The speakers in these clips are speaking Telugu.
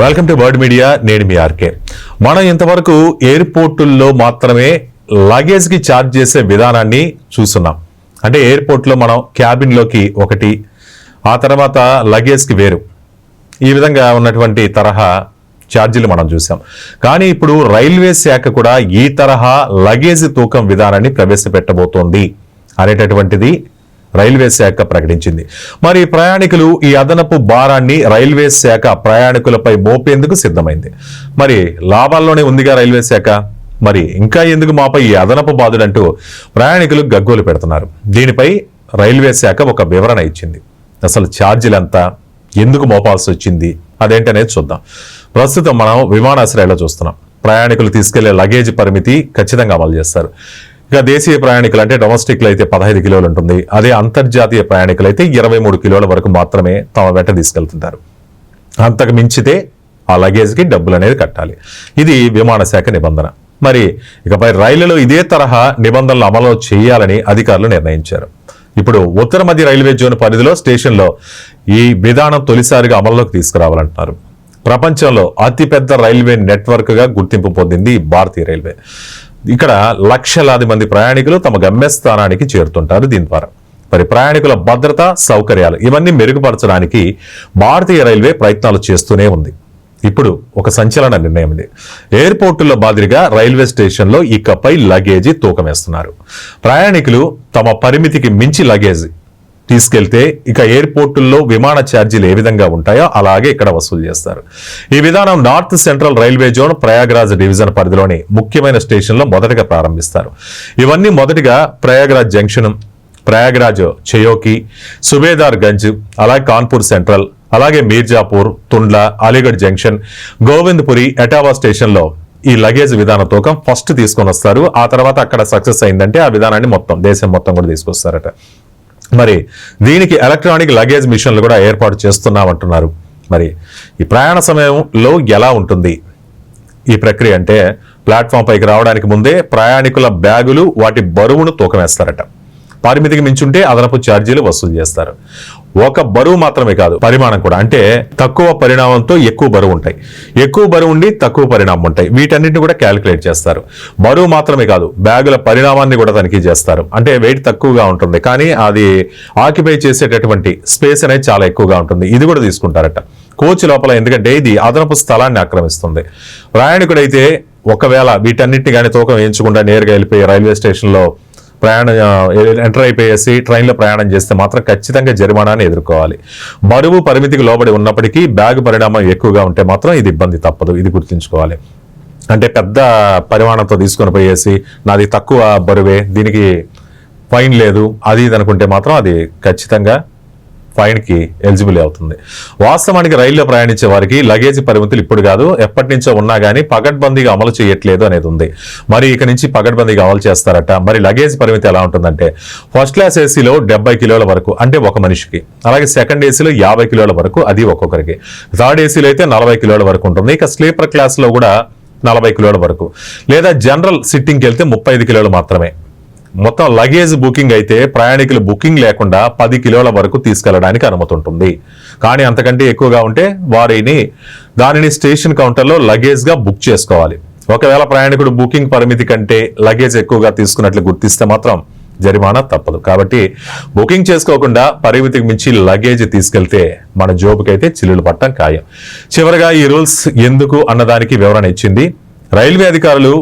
వెల్కమ్ టు బర్డ్ మీడియా నేను మీ ఆర్కే మనం ఇంతవరకు ఎయిర్పోర్టుల్లో మాత్రమే లగేజ్కి ఛార్జ్ చేసే విధానాన్ని చూస్తున్నాం. అంటే ఎయిర్పోర్ట్లో మనం క్యాబిన్లోకి ఒకటి ఆ తర్వాత లగేజ్కి వేరు. ఈ విధంగా ఉన్నటువంటి తరహా ఛార్జీలు మనం చూసాం. కానీ ఇప్పుడు రైల్వే శాఖ కూడా ఈ తరహా లగేజ్ తూకం విధానాన్ని ప్రవేశపెట్టబోతోంది అనేటటువంటిది రైల్వే శాఖ ప్రకటించింది. మరి ప్రయాణికులు ఈ అదనపు భారాన్ని రైల్వే శాఖ ప్రయాణికులపై మోపేందుకు సిద్ధమైంది. మరి లాభాల్లోనే ఉందిగా రైల్వే శాఖ? మరి ఇంకా ఎందుకు మాపై ఈ అదనపు బాధుడంటూ ప్రయాణికులు గగ్గోలు పెడుతున్నారు. దీనిపై రైల్వే శాఖ ఒక వివరణ ఇచ్చింది. అసలు ఛార్జీలు ఎందుకు మోపాల్సి వచ్చింది? అదేంటనేది చూద్దాం. ప్రస్తుతం మనం విమానాశ్రయాల్లో చూస్తున్నాం. ప్రయాణికులు తీసుకెళ్ళే లగేజ్ పరిమితి ఖచ్చితంగా అమలు చేస్తారు. ఇక దేశీయ ప్రయాణికులు అంటే డొమెస్టిక్లు అయితే పదహైదు కిలోలు ఉంటుంది. అదే అంతర్జాతీయ ప్రయాణికులు అయితే ఇరవై మూడు కిలోల వరకు మాత్రమే తమ వెంట తీసుకెళ్తుంటారు. అంతకు మించితే ఆ లగేజ్కి డబ్బులు అనేది కట్టాలి. ఇది విమాన శాఖ నిబంధన. మరి ఇకపై రైళ్ళలో ఇదే తరహా నిబంధనలు అమలు చేయాలని అధికారులు నిర్ణయించారు. ఇప్పుడు ఉత్తర మధ్య రైల్వే జోన్ పరిధిలో స్టేషన్లో ఈ విధానం తొలిసారిగా అమల్లోకి తీసుకురావాలంటున్నారు. ప్రపంచంలో అతిపెద్ద రైల్వే నెట్వర్క్గా గుర్తింపు పొందింది భారతీయ రైల్వే. ఇక్కడ లక్షలాది మంది ప్రయాణికులు తమ గమ్యస్థానానికి చేరుతుంటారు దీని ద్వారా. మరి ప్రయాణికుల భద్రత సౌకర్యాలు ఇవన్నీ మెరుగుపరచడానికి భారతీయ రైల్వే ప్రయత్నాలు చేస్తూనే ఉంది. ఇప్పుడు ఒక సంచలన నిర్ణయం ఇది. ఎయిర్పోర్టుల్లో మాదిరిగా రైల్వే స్టేషన్లో ఇకపై లగేజీ తూకం వేస్తున్నారు. ప్రయాణికులు తమ పరిమితికి మించి లగేజ్ తీసుకెళ్తే ఇక ఎయిర్పోర్టుల్లో విమాన ఛార్జీలు ఏ విధంగా ఉంటాయో అలాగే ఇక్కడ వసూలు చేస్తారు. ఈ విధానం North Central Railway zone Prayagraj division పరిధిలోని ముఖ్యమైన స్టేషన్లో మొదటగా ప్రారంభిస్తారు. ఇవన్నీ మొదటిగా ప్రయాగ్రాజ్ జంక్షన్ ప్రయాగ్రాజ్ చయోకి సుబేదార్ గంజ్ అలాగే కాన్పూర్ సెంట్రల్ అలాగే మీర్జాపూర్ తుండ్ల అలీగఢ్ జంక్షన్ గోవింద్పురి ఎటావా స్టేషన్లో ఈ లగేజ్ విధాన తూకం ఫస్ట్ తీసుకొని వస్తారు. ఆ తర్వాత అక్కడ సక్సెస్ అయిందంటే ఆ విధానాన్ని మొత్తం దేశం మొత్తం కూడా తీసుకొస్తారట. మరి దీనికి ఎలక్ట్రానిక్ లగేజ్ మిషన్లు కూడా ఏర్పాటు చేస్తున్నామంటున్నారు. మరి ఈ ప్రయాణ సమయంలో ఎలా ఉంటుంది? ఈ ప్రక్రియ అంటే ప్లాట్ఫామ్ పైకి రావడానికి ముందే ప్రయాణికుల బ్యాగులు వాటి బరువును తూకమేస్తారట. పరిమితికి మించుంటే అదనపు ఛార్జీలు వసూలు చేస్తారు. ఒక బరువు మాత్రమే కాదు పరిమాణం కూడా. అంటే తక్కువ పరిణామంతో ఎక్కువ బరువు ఉంటాయి. ఎక్కువ బరువు ఉండి తక్కువ పరిణామం ఉంటాయి. వీటన్నిటిని కూడా క్యాలిక్యులేట్ చేస్తారు. బరువు మాత్రమే కాదు బ్యాగుల పరిణామాన్ని కూడా తనిఖీ చేస్తారు. అంటే వెయిట్ తక్కువగా ఉంటుంది. కానీ అది ఆక్యుపై చేసేటటువంటి స్పేస్ అనేది చాలా ఎక్కువగా ఉంటుంది. ఇది కూడా తీసుకుంటారట. కోచ్ లోపల ఎందుకంటే ఇది అదనపు స్థలాన్ని ఆక్రమిస్తుంది. ప్రయాణికుడైతే ఒకవేళ వీటన్నిటిని కానీ తూకం వేయించకుండా నేరుగా వెళ్ళిపోయి రైల్వే స్టేషన్లో ప్రయాణం ఎంటర్ అయిపోయేసి ట్రైన్లో ప్రయాణం చేస్తే మాత్రం ఖచ్చితంగా జరిమానాన్ని ఎదుర్కోవాలి. బరువు పరిమితికి లోబడి ఉన్నప్పటికీ బ్యాగ్ పరిణామం ఎక్కువగా ఉంటే మాత్రం ఇది ఇబ్బంది తప్పదు. ఇది గుర్తుంచుకోవాలి. అంటే పెద్ద పరిమాణంతో తీసుకొని పోయేసి నాది తక్కువ బరువే దీనికి ఫైన్ లేదు అది ఇది అనుకుంటే మాత్రం అది ఖచ్చితంగా ఫైన్కి ఎలిజిబుల్ అవుతుంది. వాస్తవానికి రైల్లో ప్రయాణించే వారికి లగేజ్ పరిమితులు ఇప్పుడు కాదు ఎప్పటి నుంచో ఉన్నా కానీ పగడ్బందీగా అమలు చేయట్లేదు అనేది ఉంది. మరి ఇక నుంచి పగడ్బందీగా అమలు చేస్తారట. మరి లగేజ్ పరిమితి ఎలా ఉంటుందంటే ఫస్ట్ క్లాస్ ఏసీలో డెబ్బై కిలోల వరకు అంటే ఒక మనిషికి అలాగే సెకండ్ ఏసీలో యాభై కిలోల వరకు అది ఒక్కొక్కరికి. థర్డ్ ఏసీలో అయితే నలభై కిలోల వరకు ఉంటుంది. ఇక స్లీపర్ క్లాస్లో కూడా నలభై కిలోల వరకు. లేదా జనరల్ సిట్టింగ్కి వెళ్తే ముప్పై ఐదు కిలోలు మాత్రమే. మొత్తం లగేజ్ బుకింగ్ అయితే ప్రయాణికులు బుకింగ్ లేకుండా పది కిలోల వరకు తీసుకెళ్ళడానికి అనుమతి ఉంటుంది కానీ అంతకంటే ఎక్కువగా ఉంటే వారిని దానిని స్టేషన్ కౌంటర్లో లగేజ్గా బుక్ చేసుకోవాలి. ఒకవేళ ప్రయాణికుడు బుకింగ్ పరిమితి కంటే లగేజ్ ఎక్కువగా తీసుకున్నట్లు గుర్తిస్తే మాత్రం జరిమానా తప్పదు. కాబట్టి బుకింగ్ చేసుకోకుండా పరిమితికి మించి లగేజ్ తీసుకెళ్తే మన జోబుకైతే చిల్లులు పట్టడం ఖాయం. చివరగా ఈ రూల్స్ ఎందుకు అన్నదానికి వివరణ ఇచ్చింది. రైల్వే అధికారులు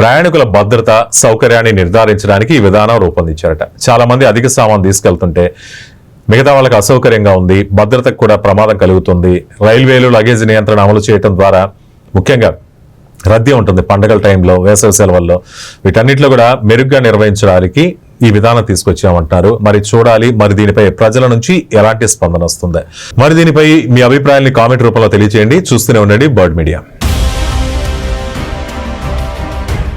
ప్రయాణికుల భద్రత సౌకర్యాన్ని నిర్ధారించడానికి ఈ విధానం రూపొందించారట. చాలా మంది అధిక సామాన్ తీసుకెళ్తుంటే మిగతా వాళ్ళకి అసౌకర్యంగా ఉంది భద్రతకు కూడా ప్రమాదం కలుగుతుంది. రైల్వేలు లగేజ్ నియంత్రణ అమలు చేయడం ద్వారా ముఖ్యంగా రద్దీ ఉంటుంది పండగల టైంలో వేసవి సెలవుల్లో. వీటన్నిటిలో కూడా మెరుగ్గా నిర్వహించడానికి ఈ విధానం తీసుకొచ్చామంటారు మరి చూడాలి మరి దీనిపై ప్రజల నుంచి ఎలాంటి స్పందన వస్తుంది? మరి దీనిపై మీ అభిప్రాయాన్ని కామెంట్ రూపంలో తెలియజేయండి చూస్తూనే ఉండండి బర్డ్ మీడియా.